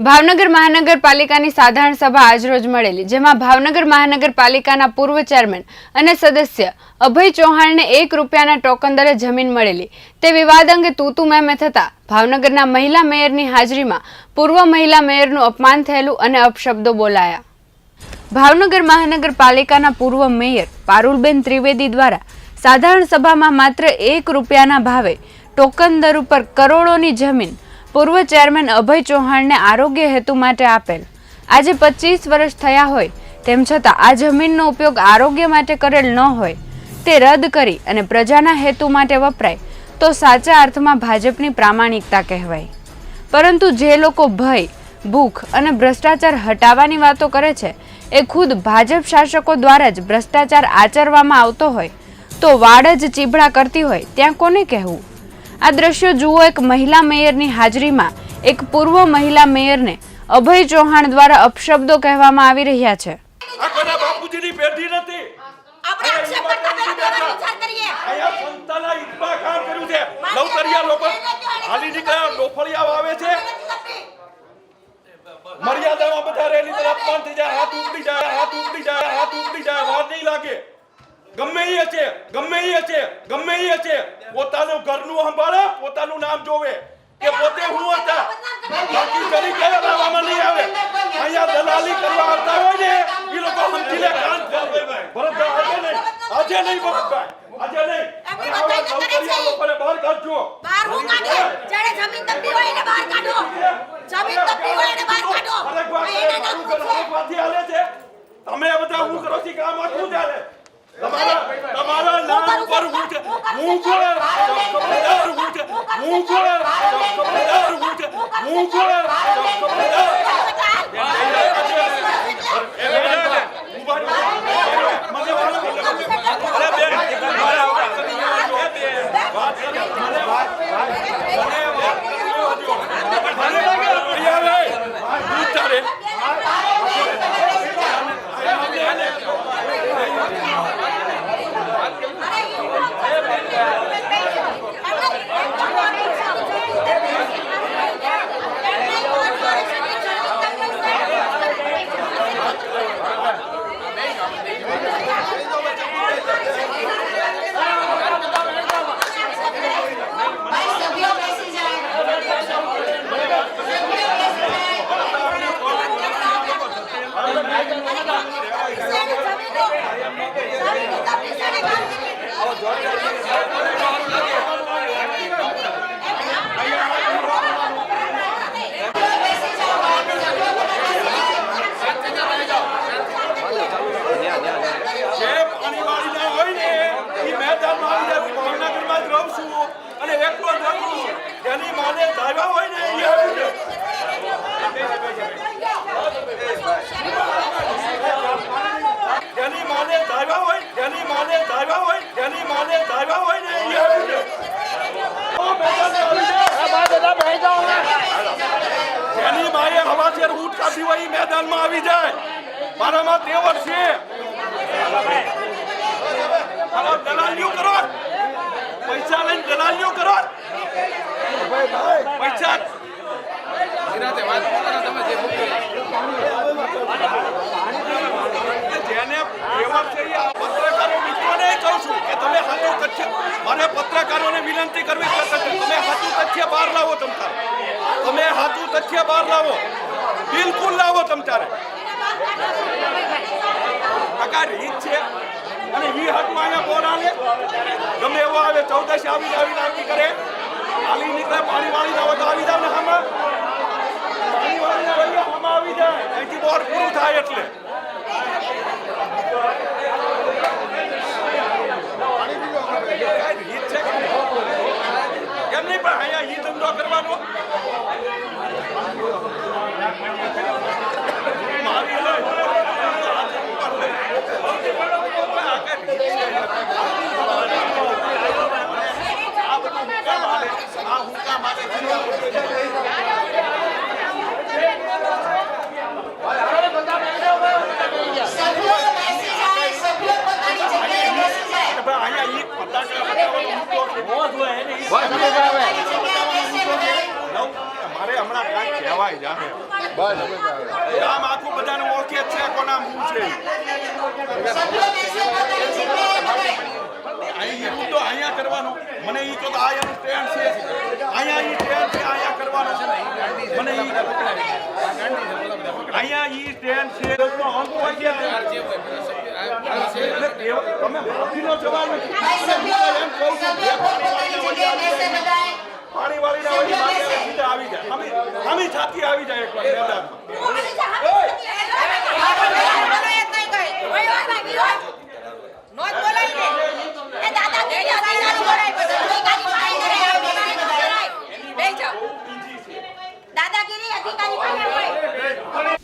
ભાવનગર મહાનગરપાલિકાની સાધારણ સભા આજરોજ મળેલી, જેમાં ભાવનગર મહાનગરપાલિકાના પૂર્વ ચેરમેન અને સદસ્ય અભય ચૌહાણને એક રૂપિયાના ટોકન દરે જમીન મળેલી. તે વિવાદ અંગે તૂતુ મેમે થતા ભાવનગરના મહિલા મેયરની હાજરીમાં પૂર્વ મહિલા મેયરનું અપમાન થયેલું અને અપશબ્દો બોલાયા. ભાવનગર મહાનગરપાલિકાના પૂર્વ મેયર પારુલબેન ત્રિવેદી દ્વારા સાધારણ સભામાં માત્ર એક રૂપિયાના ભાવે ટોકન દર ઉપર કરોડોની જમીન પૂર્વ ચેરમેન અભય ચૌહાણને આરોગ્ય હેતુ માટે આપેલ. આજે પચીસ વર્ષ થયા હોય, તેમ છતાં આ જમીનનો ઉપયોગ આરોગ્ય માટે કરેલ ન હોય, તે રદ કરી અને પ્રજાના હેતુ માટે વપરાય, તો સાચા અર્થમાં ભાજપની પ્રામાણિકતા કહેવાય. પરંતુ જે લોકો ભય, ભૂખ અને ભ્રષ્ટાચાર હટાવવાની વાતો કરે છે, એ ખુદ ભાજપ શાસકો દ્વારા જ ભ્રષ્ટાચાર આચરવામાં આવતો હોય તો વાડ જ ચીભડા કરતી હોય ત્યાં કોને કહેવું? આ દ્રશ્યો જુઓ એક મહિલા મેયરની હાજરીમાં. એક પૂર્વ મહિલા મેયરને અભય ચૌહાણ દ્વારા અપશબ્દો કહેવામાં આવી રહ્યા છે. મર્યાદામાં બધા રેલી તરફ પણ થઈ જાય હાથ ઉપડી જાય હાથ ઉપડી જાય હાથ ઉપડી જાય વાર નહીં લાગે. ગમે એ હશે ગમે એ છે ગમે એ છે પોતાનું ઘરનું સંભાળે પોતાનું નામ જોવે કે પોતે હું હતા બાકી તરીકે લાવવામાં નહીં આવે અહીંયા દલાલી કરવા આવતા હોય ને એ લોકો સમજી લે કાન ભરતભાઈ આજે નહીં આજે નહીં ભરતભાઈ આજે નહીં અમે આવા બધાય કરે છે. લોકોને બહાર કાઢજો બહાર હું કાઢે જેણે જમીન તપી હોય એને બહાર કાઢો જમીન તપી હોય એને બહાર કાઢો એને ના પૂછે તમે બધા હું કરો છો કામ આ શું ચાલે તમારા નામ પર હું છે હું કોણ ખબરદાર હું છે હું કોણ ખબરદાર હું છે હું કોણ ખબરદાર જે પાણીવાળીના હોય ને ઈ મેદાનમાં આવી જાય. હું ભાવનગરમાં જ રહું છું અને એકલો જ રહું છું. જેની માને હોય ને ઈ આવી જેની માને ધાર્યા હોય, જેની માને ધાર્યા હોય, જેની માને ધાર્યા હોય ને ઈ આવી. જેની માએ હવાથી ઊંટ કાઢી હોય મેદાનમાં આવી જાય. મારામાં તે દલાલીઓ કરો. પૈસા લઈને દલાલીઓ કરો. પૈસા. જેને પત્રકારો મિત્રોને કહું છું કે તમે સાચું તથ્ય મારે પત્રકારોને વિનંતી કરવી તમે સાચું તથ્ય બહાર લાવો તમ તમે સાચું તથ્ય બહાર લાવો. બિલકુલ લાવો તમ તારે આ રીત છે? અને વી હાથમાં અહીંયા બોર એવો આવે, ચૌદશ આવીને આવીને આરતી કરે. આલી નીકળે, પાણી વાળી જાવ તો આવી જાવ ને હામાં. પાણી વાળી હોય હામાં આવી જાય. અહીંથી બોર પૂરું થાય એટલે. કેમ નહીં? પણ અહીંયા ઈ ધંધો કરવાનો. મારી પતાવાનો મુદ્દો મારે હમણાં કાંઈક કહેવાય જાહે ગામ આખું બધાને છે કોના મું છે તો અહીંયા કરવાનું. મને ઈ તો એનું ટ્રેન છે. અહીંયા ઈ ટ્રેન છે અહીંયા કરવાનો છે. મને ઈ અહીંયા ઈ ટ્રેન છે. અંત હોય છે. તમે માફીનો જવાબ એમ કહું છું હોય એ માગે સીધા આવી જાય. અમે અમે છાતી આવી જાય એકવાર મેદાનમાં દાદાગીરી અધિકારી પાસે હોય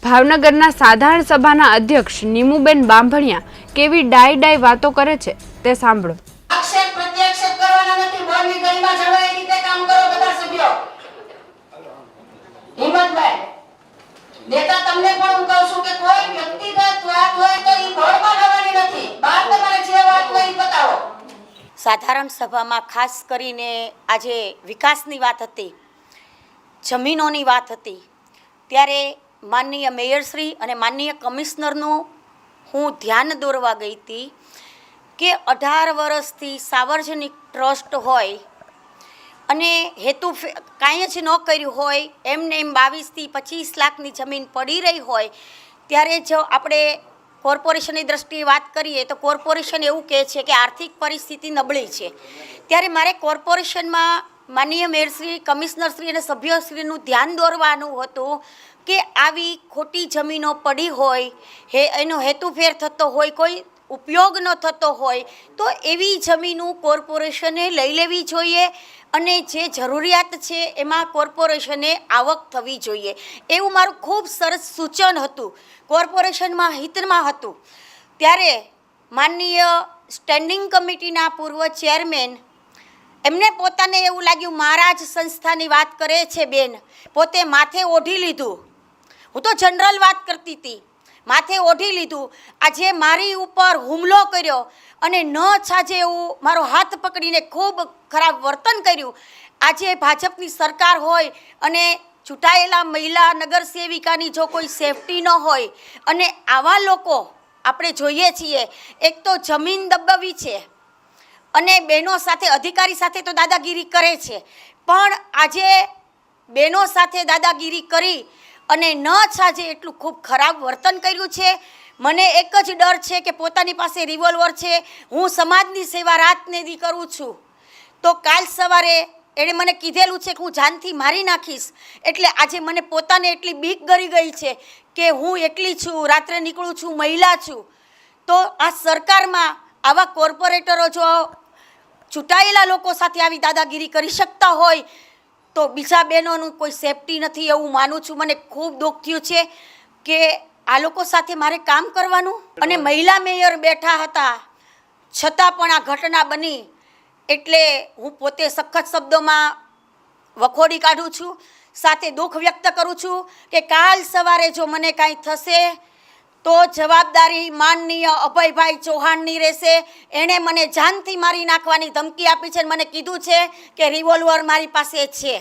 ભાવનગરના સાધારણ સભાના અધ્યક્ષ નીમુબેન બાંભણિયા કેવી ડાય ડાય વાતો કરે છે તે સાંભળો. નેતા તમને પણ હું કહું છું કે કોઈ વ્યક્તિગત વાત હોય તો એ બોર્ડમાં લાવવાની નથી. બહાર તમારે જે વાત હોય એ બતાવો. સાધારણ સભામાં ખાસ કરીને આજે વિકાસની વાત હતી, જમીનોની વાત હતી, ત્યારે માનનીય મેયરશ્રી અને માનનીય કમિશનરનું હું ધ્યાન દોરવા ગઈ હતી કે અઢાર વર્ષથી સાર્વજનિક ટ્રસ્ટ હોય અને હેતુ કાંઈ જ ન કર્યું હોય, એમને એમ બાવીસથી પચીસ લાખની જમીન પડી રહી હોય, ત્યારે જો આપણે કોર્પોરેશનની દ્રષ્ટિએ વાત કરીએ તો કોર્પોરેશન એવું કહે છે કે આર્થિક પરિસ્થિતિ નબળી છે. ત્યારે મારે કોર્પોરેશનમાં માનનીય મેયરશ્રી, કમિશનરશ્રી અને સભ્યશ્રીનું ધ્યાન દોરવાનું હતું કે આવી ખોટી જમીનો પડી હોય, હે, એનો હેતુફેર થતો હોય કોઈ ઉપયોગ ન થતો હોય, તો એવી જમીનું કોર્પોરેશને લઈ લેવી જોઈએ અને જે જરૂરિયાત છે એમાં કોર્પોરેશને આવક થવી જોઈએ. એવું મારું ખૂબ સરસ સૂચન હતું. કોર્પોરેશનમાં હિતમાં હતું. ત્યારે માનનીય સ્ટેન્ડિંગ કમિટીના પૂર્વ ચેરમેન, એમને પોતાને એવું લાગ્યું મારા જ સંસ્થાની વાત કરે છે બેન. પોતે માથે ઓઢી લીધું. હું તો જનરલ વાત કરતી હતી. માથે ઓઢી લીધું. આજે મારી ઉપર હુમલો કર્યો અને ન છાજે એવું મારો હાથ પકડીને ખૂબ ખરાબ વર્તન કર્યું. આજે ભાજપની સરકાર હોય અને ચૂંટાયેલા મહિલા નગરસેવિકાની જો કોઈ સેફટી ન હોય અને આવા લોકો આપણે જોઈએ છીએ, એક તો જમીન દબાવી છે અને બહેનો સાથે, અધિકારી સાથે તો દાદાગીરી કરે છે. પણ આજે બહેનો સાથે દાદાગીરી કરી અને ન સાજે એટલું ખૂબ ખરાબ વર્તન કર્યું છે. મને એક જ ડર છે કે પોતાની પાસે રિવોલ્વર છે. હું સમાજની સેવા રાતને દી કરું છું. તો કાલ સવારે એણે મને કીધેલું છે કે હું જાનથી મારી નાખીશ. એટલે આજે મને પોતાને એટલી બીક ગરી ગઈ છે કે હું એકલી છું, રાત્રે નીકળું છું, મહિલા છું. તો આ સરકારમાં આવા કોર્પોરેટરો જો ચૂંટાયેલા લોકો સાથે આવી દાદાગીરી કરી શકતા હોય તો બીજા બહેનોનું કોઈ સેફટી નથી એવું માનું છું. મને ખૂબ દુઃખ થયું છે કે આ લોકો સાથે મારે કામ કરવાનું અને મહિલા મેયર બેઠા હતા. છતાં પણ આ ઘટના બની. એટલે હું પોતે સખત શબ્દોમાં વખોડી કાઢું છું. સાથે દુઃખ વ્યક્ત કરું છું કે કાલ સવારે જો મને કાંઈ થશે તો જવાબદારી માનનીય અભયભાઈ ચૌહાણની રહેશે. એણે મને જાનથી મારી નાખવાની ધમકી આપી છે મને કીધું છે કે રિવોલ્વર મારી પાસે છે.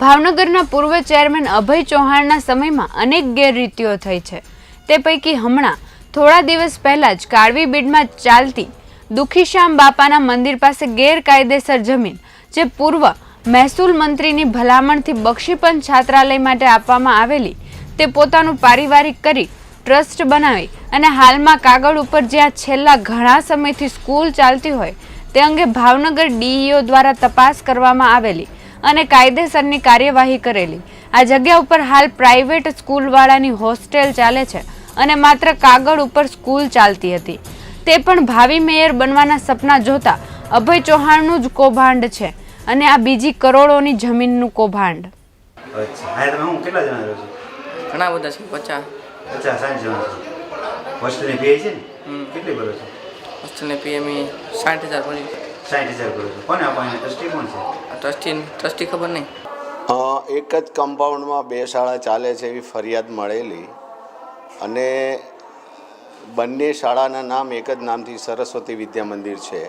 ભાવનગરના પૂર્વ ચેરમેન અભય ચૌહાણના સમયમાં અનેક ગેરરીતિઓ થઈ છે. તે પૈકી હમણાં થોડા દિવસ પહેલા જ કાળવી બીડમાં ચાલતી દુખીશ્યામ બાપાના મંદિર પાસે ગેરકાયદેસર જમીન, જે પૂર્વ મહેસૂલ મંત્રીની ભલામણથી બક્ષીપંચ છાત્રાલય માટે આપવામાં આવેલી, તે પોતાનું પારિવારિક કરી ટ્રસ્ટ બનાવી અને હાલમાં કાગળ ઉપર જ્યાં છેલ્લા ઘણા સમયથી સ્કૂલ ચાલતી હોય તે અંગે ભાવનગર ડીઈઓ દ્વારા તપાસ કરવામાં આવેલી અને કાયદેસરની કાર્યવાહી કરેલી. આ જગ્યા ઉપર હાલ પ્રાઇવેટ સ્કૂલવાળાની હોસ્ટેલ ચાલે છે અને માત્ર કાગળ ઉપર સ્કૂલ ચાલતી હતી. તે પણ ભાવિ મેયર બનવાના સપના જોતા અભય ચૌહાણનું જ કૌભાંડ છે અને આ બીજી કરોડોની જમીનનું કૌભાંડ. અચ્છા. તમે હું કેટલા જણા રહો છો? ઘણા બધા છે પચાસ. પચાસ સાઠ જણા છો. હોસ્ટેલની ફી છે ને? કેટલી ભરો છો? હોસ્ટેલની પીએમઈ સાઠ હજાર ભરી સાઠ હજાર ભરો છો. કોને આપવાની ટ્રસ્ટી કોણ છે? ટ્રસ્ટી ટ્રસ્ટી ખબર નહીં. એક જ કમ્પાઉન્ડમાં બે શાળા ચાલે છે એવી ફરિયાદ મળેલી. અને બંને શાળાના નામ એક જ નામથી સરસ્વતી વિદ્યા મંદિર છે.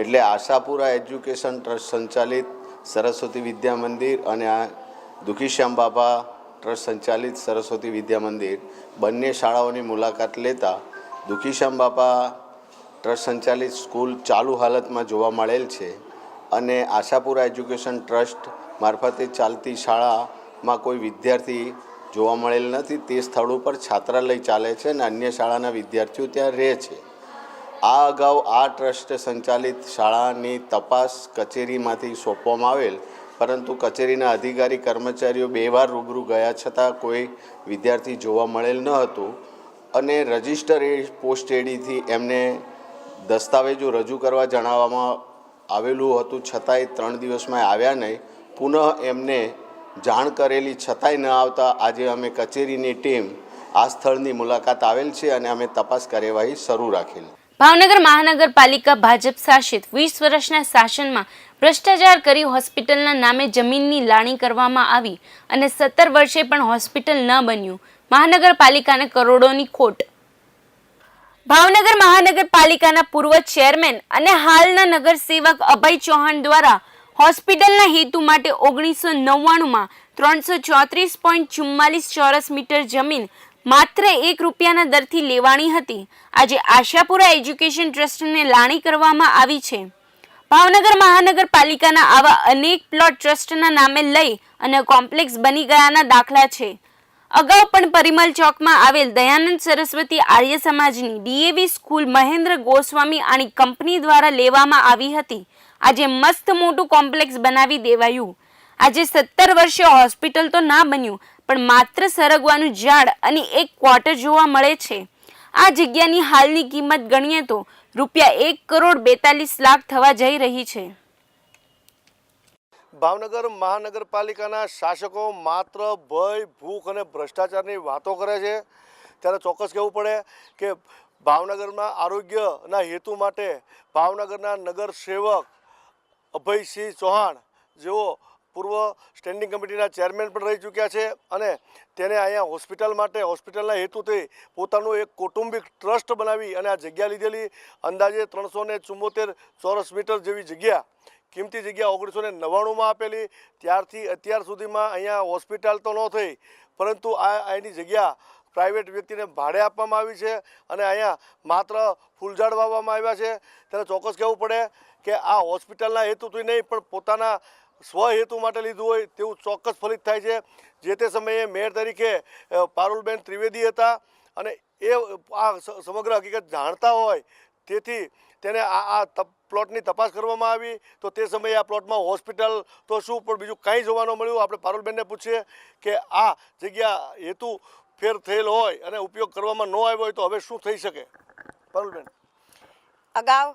એટલે આશાપુરા એજ્યુકેશન ટ્રસ્ટ સંચાલિત સરસ્વતી વિદ્યા મંદિર અને આ દુખીશ્યામ બાબા ટ્રસ્ટ સંચાલિત સરસ્વતી વિદ્યા મંદિર બંને શાળાઓની મુલાકાત લેતા દુખીશ્યામ બાપા ટ્રસ્ટ સંચાલિત સ્કૂલ ચાલુ હાલતમાં જોવા મળેલ છે અને આશાપુરા એજ્યુકેશન ટ્રસ્ટ મારફતે ચાલતી શાળામાં કોઈ વિદ્યાર્થી જોવા મળેલ નથી. તે સ્થળ ઉપર છાત્રાલય ચાલે છે અને અન્ય શાળાના વિદ્યાર્થીઓ ત્યાં રહે છે. આ અગાઉ આ ટ્રસ્ટ સંચાલિત શાળાની તપાસ કચેરીમાંથી સોંપવામાં આવેલ પરંતુ કચેરીના અધિકારી કર્મચારીઓ બે વાર રૂબરૂ ગયા છતાં કોઈ વિદ્યાર્થી જોવા મળેલ ન હતું અને રજિસ્ટર પોસ્ટ એડીથી એમને દસ્તાવેજો રજૂ કરવા જણાવવામાં આવેલું હતું છતાંય ત્રણ દિવસમાં આવ્યા નહીં. પુનઃ એમને જાણ કરેલી છતાંય ન આવતા આજે અમે કચેરીની ટીમ આ સ્થળની મુલાકાત આવેલ છે અને અમે તપાસ કાર્યવાહી શરૂ રાખેલ. ભાવનગર મહાનગરપાલિકા ભાજપ શાસિત વીસ વર્ષના શાસનમાં ભ્રષ્ટાચાર કરી હોસ્પિટલના નામે જમીનની લાણી કરવામાં આવી અને સત્તર વર્ષે પણ હોસ્પિટલ ન બન્યું. મહાનગરપાલિકાને કરોડોની ખોટ. ભાવનગર મહાનગરપાલિકાના પૂર્વ ચેરમેન અને હાલના નગરસેવક અભય ચૌહાણ દ્વારા હોસ્પિટલના હેતુ માટે ઓગણીસો નવ્વાણુંમાં ત્રણસો ચોત્રીસ પોઈન્ટ ચુમ્માલીસ ચોરસ મીટર જમીન માત્ર એક રૂપિયાના દરથી લેવાણી હતી. આજે આશાપુરા એજ્યુકેશન ટ્રસ્ટને લાણી કરવામાં આવી છે. ભાવનગર મહાનગરપાલિકાના આવા અનેક પ્લોટ ટ્રસ્ટના નામે લઈ અને કોમ્પ્લેક્સ બની ગયાના દાખલા છે. અગાઉ પણ પરિમલ ચોકમાં આવેલ દયાનંદ સરસ્વતી આર્ય સમાજની ડીએવી સ્કૂલ મહેન્દ્ર ગોસ્વામી આની કંપની દ્વારા લેવામાં આવી હતી. આજે મસ્ત મોટું કોમ્પ્લેક્સ બનાવી દેવાયું. આજે સત્તર વર્ષે હોસ્પિટલ તો ના બન્યું, પણ માત્ર સરગવાનું ઝાડ અને એક ક્વાર્ટર જોવા મળે છે. આ જગ્યાની હાલની કિંમત ગણીએ તો રૂપિયા એક કરોડ બેતાલીસ લાખ થવા જઈ રહી છે. ભાવનગર મહાનગરપાલિકાના શાસકો માત્ર ભય, ભૂખ અને ભ્રષ્ટાચારની વાતો કરે છે. ત્યારે ચોક્કસ કહેવું પડે કે ભાવનગરમાં આરોગ્યના હેતુ માટે ભાવનગરના નગર સેવક અભયસિંહ ચૌહાણ જેઓ પૂર્વ સ્ટેન્ડિંગ કમિટીના ચેરમેન પણ રહી ચૂક્યા છે અને તેને અહીંયા હોસ્પિટલ માટે હોસ્પિટલના હેતુથી પોતાનું એક કૌટુંબિક ટ્રસ્ટ બનાવી અને આ જગ્યા લીધેલી. અંદાજે ત્રણસો ને ચુમ્મોતેર ચોરસ મીટર જેવી જગ્યા, કિંમતી જગ્યા ઓગણીસો ને નવ્વાણુંમાં આપેલી. ત્યારથી અત્યાર સુધીમાં અહીંયા હોસ્પિટલ તો ન થઈ, પરંતુ આ એની જગ્યા પ્રાઇવેટ વ્યક્તિને ભાડે આપવામાં આવી છે અને અહીંયા માત્ર ફૂલઝાડ વાવવામાં આવ્યા છે. ત્યારે ચોક્કસ કહેવું પડે કે આ હોસ્પિટલના હેતુથી નહીં, પણ પોતાના સ્વહેતુ માટે લીધું હોય તેવું ચોક્કસ ફલિત થાય છે. જે તે સમયે મેયર તરીકે પારુલબેન ત્રિવેદી હતા અને એ આ સમગ્ર હકીકત જાણતા હોય તેથી તેને આ આ પ્લોટની તપાસ કરવામાં આવી. તો તે સમયે આ પ્લોટમાં હોસ્પિટલ તો શું, પણ બીજું કાંઈ જોવા ન મળ્યું. આપણે પારુલબેનને પૂછીએ કે આ જગ્યા હેતુ ફેર થયેલ હોય અને ઉપયોગ કરવામાં ન આવ્યો હોય તો હવે શું થઈ શકે? પારુલબેન. અગાઉ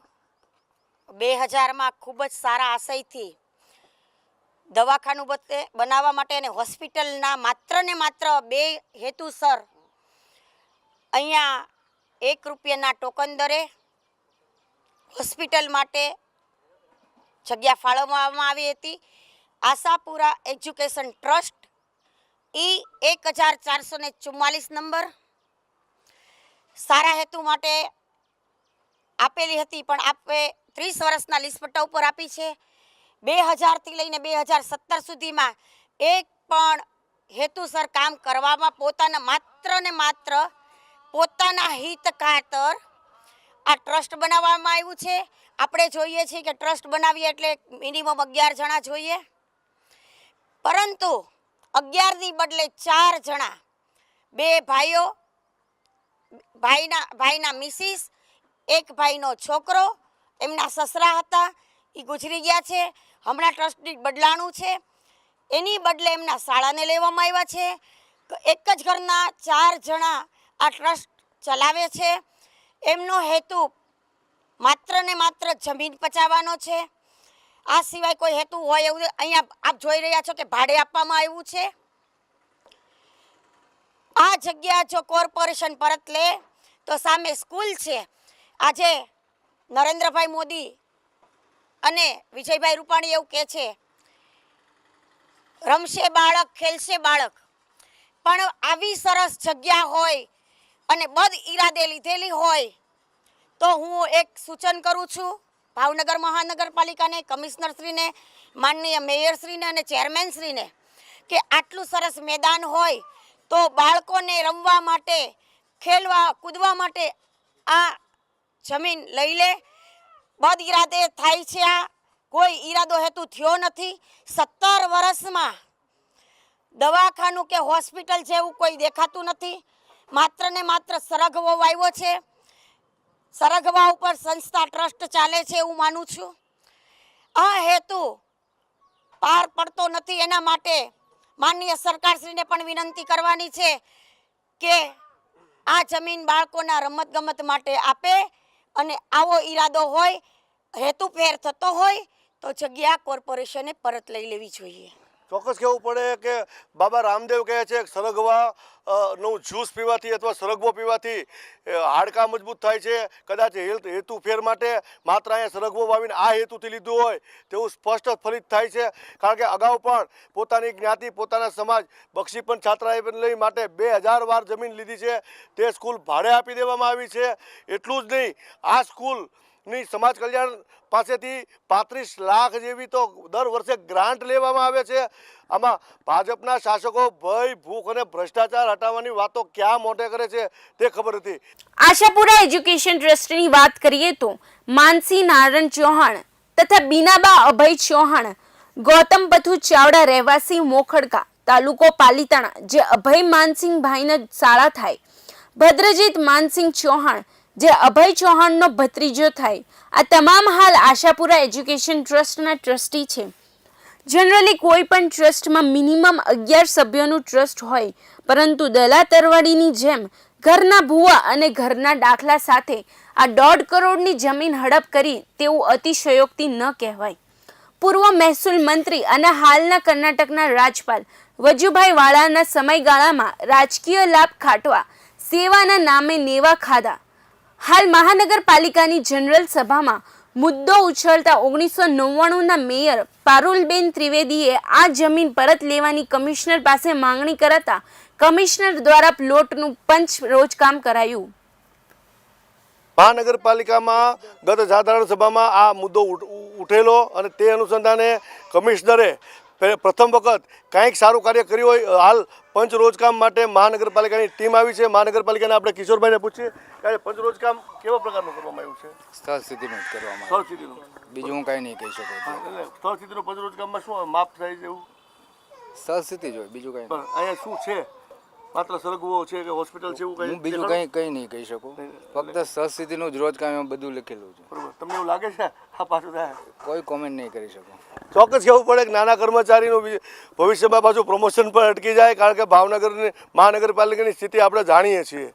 બે હજારમાં ખૂબ જ સારા આશયથી દવાખાનું બનાવવા માટે અને હોસ્પિટલના માત્ર ને માત્ર બે હેતુસર. અહીંયા એક રૂપિયાના ટોકન દરે હોસ્પિટલ માટે જગ્યા ફાળવવામાં આવી હતી. આશાપુરા એજ્યુકેશન ટ્રસ્ટ, ઈ એક હજાર ચારસો ને ચુમ્માલીસ નંબર. સારા હેતુ માટે આપેલી હતી, પણ આપે ત્રીસ વર્ષના લીસ પટ્ટા ઉપર આપી છે. બે હજારથી લઈને બે હજાર સત્તર સુધીમાં એક પણ હેતુસર કામ કરવામાં પોતાના માત્ર ને માત્ર પોતાના હિત ખાતર આ ટ્રસ્ટ બનાવવામાં આવ્યું છે. આપણે જોઈએ છીએ કે ટ્રસ્ટ બનાવીએ એટલે મિનિમમ અગિયાર જણા જોઈએ. પરંતુ અગિયારની બદલે ચાર જણા, બે ભાઈઓ, ભાઈના ભાઈના મિસિસ, એક ભાઈનો છોકરો, એમના સસરા હતા એ ગુજરી ગયા છે. હમણાં ટ્રસ્ટી બદલાણું છે. એની બદલે એમના શાળાને લેવામાં આવ્યા છે. એક જ ઘરના ચાર જણા આ ટ્રસ્ટ ચલાવે છે. એમનો હેતુ માત્ર ને માત્ર જમીન પચાવવાનો છે. આ સિવાય કોઈ હેતુ હોય એવું અહીંયા આપ જોઈ રહ્યા છો કે ભાડે આપવામાં આવ્યું છે. આ જગ્યા જો કોર્પોરેશન પરત લે તો સામે સ્કૂલ છે. આજે નરેન્દ્રભાઈ મોદી અને વિજયભાઈ રૂપાણી એવું કહે છે, રમશે બાળક, ખેલશે બાળક. પણ આવી સરસ જગ્યા હોય અને બદ ઈરાદે લીધેલી હોય, તો હું એક સૂચન કરું છું. ભાવનગર મહાનગરપાલિકાને, કમિશનરશ્રીને, માનનીય મેયરશ્રીને અને ચેરમેનશ્રીને કે આટલું સરસ મેદાન હોય તો બાળકોને રમવા માટે, ખેલવા, કૂદવા માટે આ જમીન લઈ લે બદ ઈરાદે થાય છે આ. કોઈ ઈરાદો હેતુ થયો નથી. સત્તર વર્ષમાં દવાખાનું કે હોસ્પિટલ જેવું કોઈ દેખાતું નથી. માત્ર ને માત્ર સરગવો વાવ્યો છે. સરગવા ઉપર સંસ્થા ટ્રસ્ટ ચાલે છે એવું માનું છું. આ હેતુ પાર પડતો નથી. એના માટે માનનીય સરકારશ્રીને પણ વિનંતી કરવાની છે કે આ જમીન બાળકોના રમતગમત માટે આપે. અને આવો ઈરાદો હોય, હેતુ ફેર થતો હોય, તો જગ્યા કોર્પોરેશને પરત લઈ લેવી જોઈએ. ચોક્કસ કહેવું પડે કે બાબા રામદેવ કહે છે સરગવા નું જ્યુસ પીવાથી અથવા સરગવો પીવાથી હાડકાં મજબૂત થાય છે. કદાચ હેતુ ફેર માટે માત્ર અહીંયા સરગવો વાવીને આ હેતુથી લીધું હોય તેવું સ્પષ્ટ ફલિત થાય છે. કારણ કે અગાઉ પણ પોતાની જ્ઞાતિ, પોતાના સમાજ બક્ષી પણ છાત્રાલય માટે બે હજાર વાર જમીન લીધી છે. તે સ્કૂલ ભાડે આપી દેવામાં આવી છે. એટલું જ નહીં, આ સ્કૂલ ની સમાજ કલ્યાણ પાસેથી પાંત્રીસ લાખ જેવી તો દર વર્ષે ગ્રાન્ટ લેવામાં આવે છે. આમાં ભાજપના શાસકો ભય, ભૂખ અને ભ્રષ્ટાચાર હટાવવાની વાતો ક્યાં મોઢે કરે છે તે ખબર હતી. આશાપુરા એજ્યુકેશન ટ્રસ્ટની વાત કરીએ તો માનસી નારાયણ ચૌહાણ તથા બીનાબા અભય ચૌહાણ, ગૌતમ પથુ ચાવડા રહેવાસી મોખડકા, તાલુકો પાલીતાણા, જે અભય માનસિંહભાઈના શાળા થાય. ભદ્રજીત માનસિંહ ચૌહાણ જે અભય ચૌહાણનો ભત્રીજો થાય. આ તમામ હાલ આશાપુરા એજ્યુકેશન ટ્રસ્ટના ટ્રસ્ટી છે. જનરલી કોઈ પણ ટ્રસ્ટમાં મિનિમમ અગિયાર સભ્યોનું ટ્રસ્ટ હોય, પરંતુ દલા તરવાડીની જેમ ઘરના ભૂવા અને ઘરના દાખલા સાથે આ દોઢ કરોડની જમીન હડપ કરી તેવું અતિશયોક્તિ ન કહેવાય. પૂર્વ મહેસૂલ મંત્રી અને હાલના કર્ણાટકના રાજપાલ વજુભાઈ વાળાના સમયગાળામાં રાજકીય લાભ ખાટવા, સેવાના નામે નેવા ખાધા. હાલ મહાનગરપાલિકાની જનરલ સભામાં મુદ્દો ઉછળતા ઓગણીસો નવ્વાણુંના મેયર પારુલબેન ત્રિવેદીએ આ જમીન પરત લેવાની કમિશનર પાસે માંગણી કરાતા કમિશનર દ્વારા પ્લોટનું પંચ રોજકામ કરાયું. મહાનગરપાલિકામાં ગત સાધારણ સભામાં આ મુદ્દો ઉઠ- ઉઠેલો અને તે અનુસંધાને કમિશનરે પ્રથમ વખત કાંઈક સારું કાર્ય કર્યું હોય હાલ પંચ રોજકામ માટે મહાનગરપાલિકાની ટીમ આવી છે. મહાનગરપાલિકાના આપણે કિશોરભાઈને પૂછીએ ત્યારે પંચ રોજકામ કેવા પ્રકારનું કરવામાં આવ્યું છે? સ્થળ સ્થિતિનું કરવામાં સ્થળ સ્થિતિનું. બીજું હું કાંઈ નહીં કહી શકું. એટલે સ્થળ સ્થિતિનું પંચ રોજકામમાં શું માપ થાય છે એવું? સ્થળ સ્થિતિ જ હોય બીજું કાંઈ અહીંયા શું છે? માત્ર સરગવો છે કે હોસ્પિટલ છે એવું કંઈ હું બીજું કંઈ કંઈ નહીં કહી શકું. ફક્ત સહસ્થિતિનું જ રોજ કામ બધું લખેલું છે. બરોબર. તમને એવું લાગે છે આ પાછું કોઈ કોમેન્ટ નહીં કરી શકું. ચોક્કસ કહેવું પડે કે નાના કર્મચારીનું ભવિષ્યમાં પાછું પ્રમોશન પણ અટકી જાય કારણ કે ભાવનગરની મહાનગરપાલિકાની સ્થિતિ આપણે જાણીએ છીએ.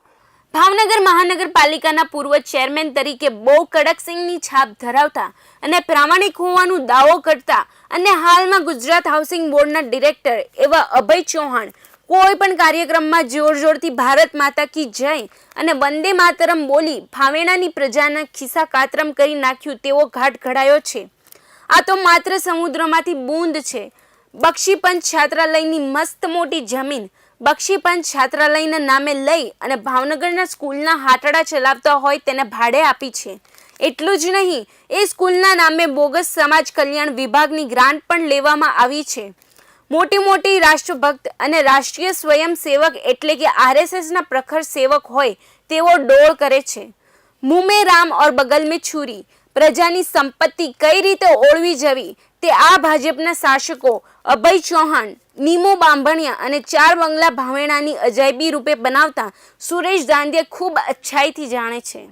ભાવનગર મહાનગરપાલિકાના પૂર્વ ચેરમેન તરીકે બહુ કડકસિંહની છાપ ધરાવતા અને પ્રામાણિક હોવાનું દાવો કરતા અને હાલમાં ગુજરાત હાઉસિંગ બોર્ડના ડિરેક્ટર એવા અભય ચૌહાણ કોઈ પણ કાર્યક્રમમાં જોર જોરથી ભારત માતા કી જય અને વંદે માતરમ બોલી ભાવેણાની પ્રજાના ખિસ્સા કાતરમ કરી નાખ્યું તેવો ઘાટ ઘડાયો છે. આ તો માત્ર સમુદ્રમાંથી બૂંદ છે. બક્ષીપંચ છાત્રાલયની મસ્ત મોટી જમીન બક્ષીપંચ છાત્રાલયના નામે લઈ અને ભાવનગરના સ્કૂલના હાટડા ચલાવતા હોય તેને ભાડે આપી છે. એટલું જ નહીં, એ સ્કૂલના નામે બોગસ સમાજ કલ્યાણ વિભાગની ગ્રાન્ટ પણ લેવામાં આવી છે. મોટી મોટી રાષ્ટ્રભક્ત અને રાષ્ટ્રીય સ્વયંસેવક એટલે કે આરએસએસના પ્રખર સેવક હોય તેવો ડોળ કરે છે. મુમે રામ ઓર બગલ મેં છુરી, પ્રજાની સંપત્તિ કઈ રીતે ઓળવી જવી તે આ ભાજપના શાસકો અભય ચૌહાણ, નીમો બાંભણિયા અને ચાર બંગલા ભાવેણાની અજાયબી રૂપે બનાવતા સુરેશ દાંડિયા ખૂબ અચ્છાઈથી જાણે છે.